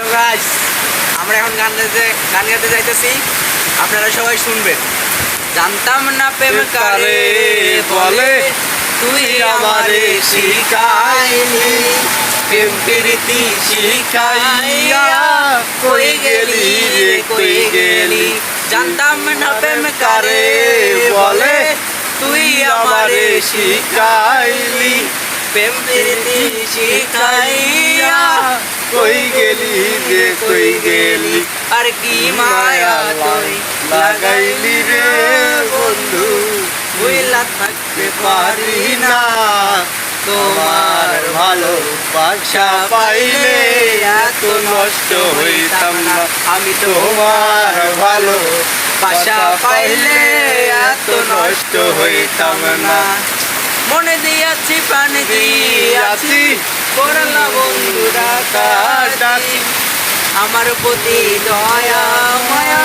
আমরা এখন গান গাইতে গান গাইতে যাইতেছি। আপনারা সবাই শুনবেন। জানতাম না প্রেম কারে বলে তুই আমারে শিখাইলি। প্রেম প্রীতি শিখাইয়া কই গেলি রে কই গেলি জানতাম না প্রেম কারে বলে তুই আমারে শিখাইলি। প্রেম প্রীতি শিখাইয়া কই রে কই গেলি? আর কি মায়া তুই লাগাইলি রে বন্ধু? বুইলা থাকতে পারি না। তোমার ভালো বাসা পাইলে এত নষ্ট হইতাম না। আমি তোমার ভালো বাসা পাইলে এত নষ্ট হইতাম না। মনে দিয়াছি, প্রাণ দিয়াছি, করলা বন্ধুরা, কাটাছি। আমার প্রতি দয়া মায়া